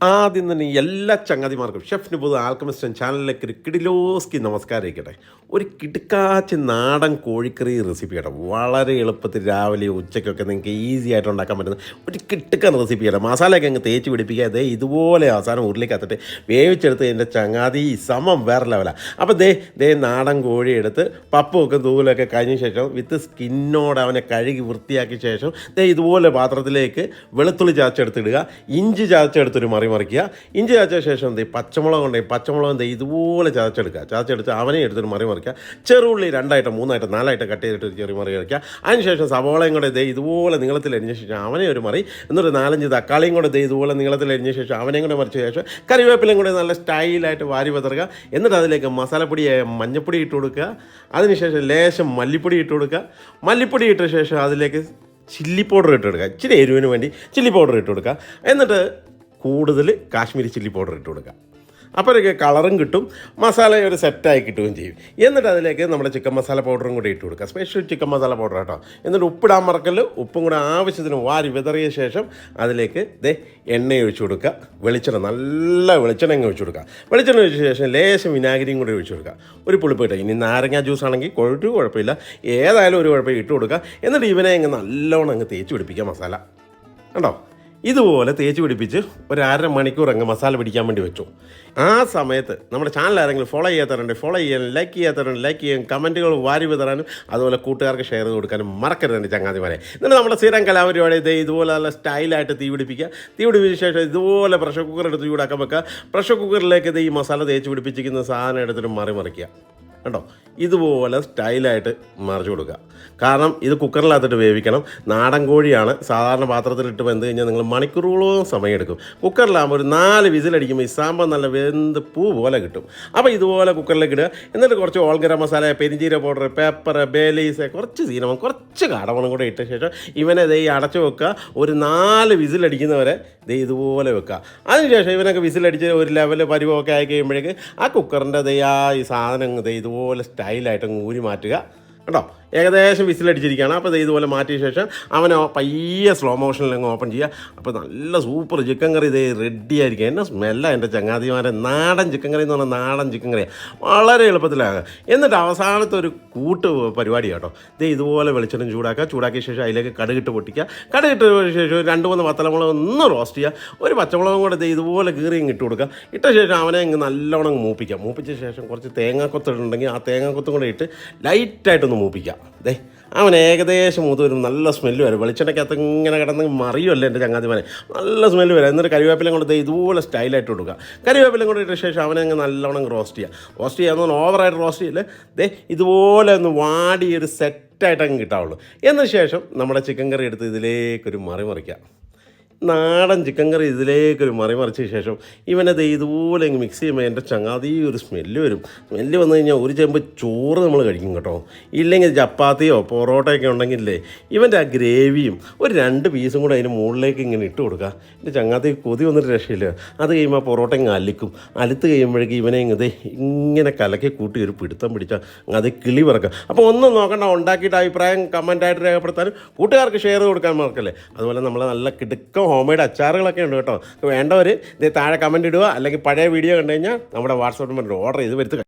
ആദ്യം തന്നെ എല്ലാ ചങ്ങാതിമാർക്കും ഷെഫ് നിബുദ് ആൽക്കമിസ്റ്റൻ ചാനലിലേക്ക് കിടിലോസ്കി നമസ്കാരം ഇരിക്കട്ടെ ഒരു കിടുക്കാച്ച് നാടൻ കോഴിക്കറി റെസിപ്പി കേട്ടോ വളരെ എളുപ്പത്തിൽ രാവിലെ ഉച്ചയ്ക്കൊക്കെ നിങ്ങൾക്ക് ഈസി ആയിട്ട് ഉണ്ടാക്കാൻ പറ്റുന്ന ഒരു കിട്ടുക്കൻ റെസിപ്പി കേട്ടോ മസാലയൊക്കെ അങ്ങ് തേച്ച് പിടിപ്പിക്കുക. അതേ ഇതുപോലെ അവസാനം ഉരുളിക്കത്തിട്ട് വേവിച്ചെടുത്ത് എന്റെ ചങ്ങാതി സമം വേറെ ലെവലാണ് അപ്പോൾ ദേ ദേ നാടൻ കോഴി എടുത്ത് പപ്പുമൊക്കെ തൂലൊക്കെ കഴിഞ്ഞ ശേഷം വിത്ത് സ്കിന്നോട് അവനെ കഴുകി വൃത്തിയാക്കിയ ശേഷം ദേ ഇതുപോലെ പാത്രത്തിലേക്ക് വെളുത്തുള്ളി ചാച്ചെടുത്തിടുക ഇഞ്ചി ചാച്ചെടുത്തൊരു മറി മറിക്കുക. ഇഞ്ചി ചതച്ച ശേഷം ദേ പച്ചമുളക് ഉണ്ടെങ്കിൽ പച്ചമുളക് എന്ത് ഇതുപോലെ ചതച്ചെടുക്കുക. ചതച്ചെടുത്ത് അവനെ എടുത്തിട്ട് മറി മറിക്കുക. ചെറുള്ളി രണ്ടായിട്ട് മൂന്നായിട്ട് നാലായിട്ട് കട്ട് ചെയ്തിട്ട് ചെറിയ മറി കഴിക്കുക അതിനുശേഷം സവോളയും കൂടെ ദേ ഇതുപോലെ നീളത്തിൽ അരിഞ്ഞ ശേഷം അവനെ ഒരു മറി എന്നിട്ട് നാലഞ്ച് തക്കാളിയും കൂടെ ദേ ഇതുപോലെ നീളത്തിൽ അരിഞ്ഞ ശേഷം അവനെയും കൂടെ മറിച്ച ശേഷം കറിവേപ്പിലയും കൂടെ നല്ല സ്റ്റൈലായിട്ട് വാരി പതറുക. എന്നിട്ട് അതിലേക്ക് മസാലപ്പൊടിയായ മഞ്ഞപ്പൊടി ഇട്ട് കൊടുക്കുക. അതിനുശേഷം ലേശം മല്ലിപ്പൊടി ഇട്ട് കൊടുക്കുക. മല്ലിപ്പൊടി ഇട്ട ശേഷം അതിലേക്ക് ചില്ലി പൗഡർ ഇട്ട് കൊടുക്കുക. ഇച്ചിരി എരിവിന് വേണ്ടി ചില്ലി പൗഡർ ഇട്ട് കൊടുക്കുക. എന്നിട്ട് കൂടുതൽ കാശ്മീരി ചില്ലി പൗഡർ ഇട്ട് കൊടുക്കുക. അപ്പോഴൊക്കെ കളറും കിട്ടും മസാല ഒരു സെറ്റായി കിട്ടുകയും ചെയ്യും. എന്നിട്ട് അതിലേക്ക് നമ്മുടെ ചിക്കൻ മസാല പൗഡറും കൂടി ഇട്ട് കൊടുക്കുക. സ്പെഷ്യൽ ചിക്കൻ മസാല പൗഡർ കേട്ടോ എന്നിട്ട് ഉപ്പിടാൻ മറക്കൽ ഉപ്പും കൂടെ ആവശ്യത്തിന് വാരി വിതറിയ ശേഷം അതിലേക്ക് ദേ എണ്ണ ഒഴിച്ചു കൊടുക്കുക. വെളിച്ചെണ്ണ നല്ല വെളിച്ചെണ്ണ ഒഴിച്ചു കൊടുക്കുക. വെളിച്ചെണ്ണ ഒഴിച്ച ശേഷം ലേശം വിനാഗിരിയും കൂടി ഒഴിച്ചു കൊടുക്കുക. ഒരു പുളിപ്പ് കിട്ടും. ഇനി നാരങ്ങ ജ്യൂസ് ആണെങ്കിൽ കൊഴുപ്പ് കുഴപ്പമില്ല. ഏതായാലും ഒരു കുഴപ്പം ഇട്ട് കൊടുക്കുക. എന്നിട്ട് ഇവനെ അങ്ങ് നല്ലോണം അങ്ങ് തേച്ച് പിടിപ്പിക്കുക മസാല. കണ്ടോ? ഇതുപോലെ തേച്ച് പിടിപ്പിച്ച് ഒരു അര മണിക്കൂർ അങ്ങ് മസാല പിടിക്കാൻ വേണ്ടി വെച്ചു. ആ സമയത്ത് നമ്മുടെ ചാനൽ ആരെങ്കിലും ഫോളോ ചെയ്യാത്തവരുണ്ട് ഫോളോ ചെയ്യാനും ലൈക്ക് ചെയ്യാത്തവരുണ്ട് ലൈക്ക് ചെയ്യാൻ കമന്റുകൾ വാരി വിതറാനും അതുപോലെ കൂട്ടുകാർക്ക് ഷെയർ ചെയ്ത് കൊടുക്കാനും മറക്കരുത് ചങ്ങാതിമാരെ. എന്നിട്ട് നമ്മുടെ സ്ഥിരം കലാപരിപാടി ഇത് ഇതുപോലെ നല്ല സ്റ്റൈലായിട്ട് തീ പിടിപ്പിക്കുക. തീ പിടിപ്പിച്ച ശേഷം ഇതുപോലെ പ്രഷർ കുക്കർ എടുത്ത് ചൂടാക്കാൻ വെക്കുക. പ്രഷർ കുക്കറിലേക്ക് ഇത് ഈ മസാല തേച്ച് പിടിപ്പിച്ചിരിക്കുന്ന സാധനം എടുത്തിട്ട് മറി മറിക്കുക കണ്ടോ? ഇതുപോലെ സ്റ്റൈലായിട്ട് മറിച്ച് കൊടുക്കുക. കാരണം ഇത് കുക്കറിനകത്തിട്ട് വേവിക്കണം. നാടൻ കോഴിയാണ്. സാധാരണ പാത്രത്തിലിട്ട് വെന്ത് കഴിഞ്ഞാൽ നിങ്ങൾ മണിക്കൂറുകളോളം സമയമെടുക്കും. കുക്കറിലാകുമ്പോൾ ഒരു നാല് വിസിലടിക്കുമ്പോൾ ഈ സാമ്പാർ നല്ല വെന്ത് പൂ പോലെ കിട്ടും. അപ്പോൾ ഇതുപോലെ കുക്കറിലേക്ക് ഇടുക. എന്നിട്ട് കുറച്ച് ഓൾഗര മസാല പെരിഞ്ചീര പൗഡർ പേപ്പർ ബേലീസ് കുറച്ച് സീനമം കുറച്ച് കാടമണം കൂടെ ഇട്ട ശേഷം ഇവനെ ദൈ അടച്ചു വെക്കുക. ഒരു നാല് വിസിലടിക്കുന്നവരെ ദൈ ഇതുപോലെ വെക്കുക. അതിനുശേഷം ഇവനൊക്കെ വിസിലടിച്ച് ഒരു ലെവൽ പരിവമൊക്കെ ആയി കഴിയുമ്പോഴേക്ക് ആ കുക്കറിന്റെ ദൈ ആ ഈ സാധനം ദേ ഇതുപോലെ സ്റ്റൈലായിട്ട് അങ്ങ് ഊരി മാറ്റുക. കേട്ടോ ഏകദേശം വിസിലടിച്ചിരിക്കുകയാണ്. അപ്പോൾ ഇതുപോലെ മാറ്റിയ ശേഷം അവനെ പയ്യെ സ്ലോ മോഷനിൽ അങ്ങ് ഓപ്പൺ ചെയ്യുക. അപ്പോൾ നല്ല സൂപ്പർ ചിക്കൻ കറി ഇതേ റെഡി ആയിരിക്കും. എന്നെ സ്മെല്ല എന്റെ ചങ്ങാതിമാരെ. നാടൻ ചിക്കൻ കറി എന്ന് പറഞ്ഞാൽ നാടൻ ചിക്കൻ കറി വളരെ എളുപ്പത്തിലാകുക. എന്നിട്ട് അവസാനത്തെ ഒരു കൂട്ട് പരിപാടി കേട്ടോ. ദേ ഇതുപോലെ വെളിച്ചെണ്ണം ചൂടാക്കുക. ചൂടാക്കിയ ശേഷം അതിലേക്ക് കടുകിട്ട് പൊട്ടിക്കുക. കടുകിട്ട് ശേഷം രണ്ട് മൂന്ന് പത്തലമുളക് ഒന്ന് റോസ്റ്റ് ചെയ്യുക. ഒരു പച്ചമുളകും കൂടെ ദേ ഇതുപോലെ കീറി അങ്ങ് ഇട്ട് കൊടുക്കുക. ഇട്ട ശേഷം അവനെ ഇങ്ങ് നല്ലോണം മൂപ്പിക്കുക. മൂപ്പിച്ച ശേഷം കുറച്ച് തേങ്ങാക്കൊത്തുണ്ടെങ്കിൽ ആ തേങ്ങാക്കൊത്തും കൂടെ ഇട്ട് ലൈറ്റായിട്ടൊന്ന് മൂപ്പിക്കുക. ദേ അവൻ ഏകദേശം മൂത്ത് വരും നല്ല സ്മെല്ല് വരും. വെളിച്ചെണ്ണയ്ക്കകത്ത് ഇങ്ങനെ കിടന്ന് മറിയുമല്ലേ എന്റെ ചങ്ങാതിമാരെ? നല്ല സ്മെല്ല് വരും. എന്നിട്ട് കരിവേപ്പിലും കൊണ്ട് ഇതുപോലെ സ്റ്റൈലായിട്ട് കൊടുക്കുക. കരിവേപ്പിലും കൂടെ ഇട്ട ശേഷം അവനെ അങ്ങ് നല്ലവണ്ണം റോസ്റ്റ് ചെയ്യുക റോസ്റ്റ് ചെയ്യാന്ന് ഓവറായിട്ട് റോസ്റ്റ് ചെയ്യില്ല? ദേ ഇതുപോലെ ഒന്ന് വാടിയൊരു ഒരു സെറ്റായിട്ട് അങ്ങ് കിട്ടാവുള്ളൂ. എന്നതിന് ശേഷം നമ്മുടെ ചിക്കൻ കറി എടുത്ത് ഇതിലേക്കൊരു മറി നാടൻ ചിക്കൻ കറി ഇതിലേക്കൊരു മറി മറിച്ച ശേഷം ദേ ഇതുപോലെ അങ്ങ് മിക്സ് ചെയ്യുമ്പോൾ എന്റെ ചങ്ങാതി ഒരു സ്മെല്ല് വരും. സ്മെല്ല് വന്നു കഴിഞ്ഞാൽ ഒരു ചെമ്പ് ചോറ് നമ്മൾ കഴിക്കും കേട്ടോ. ഇല്ലെങ്കിൽ ചപ്പാത്തിയോ പൊറോട്ടയൊക്കെ ഉണ്ടെങ്കിലേ ഇവന്റെ ആ ഗ്രേവിയും ഒരു രണ്ട് പീസും കൂടെ അതിന് മുകളിലേക്ക് ഇങ്ങനെ ഇട്ട് കൊടുക്കുക എന്റെ ചങ്ങാത്തി കൊതി വന്നിട്ട് രക്ഷയില്ല. അത് കഴിയുമ്പോൾ പൊറോട്ട ഇങ്ങ് അലിക്കും. അലുത്ത് കഴിയുമ്പോഴേക്ക് ഇവനെ ഇങ്ങ് ദേ ഇങ്ങനെ കലക്കി കൂട്ടി ഒരു പിടുത്തം പിടിച്ചാൽ അത് കിളി പറക്കുക അപ്പോൾ ഒന്നും നോക്കണ്ട ഉണ്ടാക്കിയിട്ട് അഭിപ്രായം കമന്റായിട്ട് രേഖപ്പെടുത്താനും കൂട്ടുകാർക്ക് ഷെയർ കൊടുക്കാൻ മറക്കല്ലേ. അതുപോലെ നമ്മൾ നല്ല കിടുക്കം ഹോംമെയ്ഡ് അച്ചാറുകളൊക്കെ ഉണ്ട് കേട്ടോ. വേണ്ടവർ ഇത് താഴെ കമന്റ് ഇടുക. അല്ലെങ്കിൽ പഴയ വീഡിയോ കണ്ടു കഴിഞ്ഞാൽ നമ്മുടെ വാട്സപ്പ് നമ്പറിൽ ഓർഡർ ചെയ്ത് വരുത്തുക.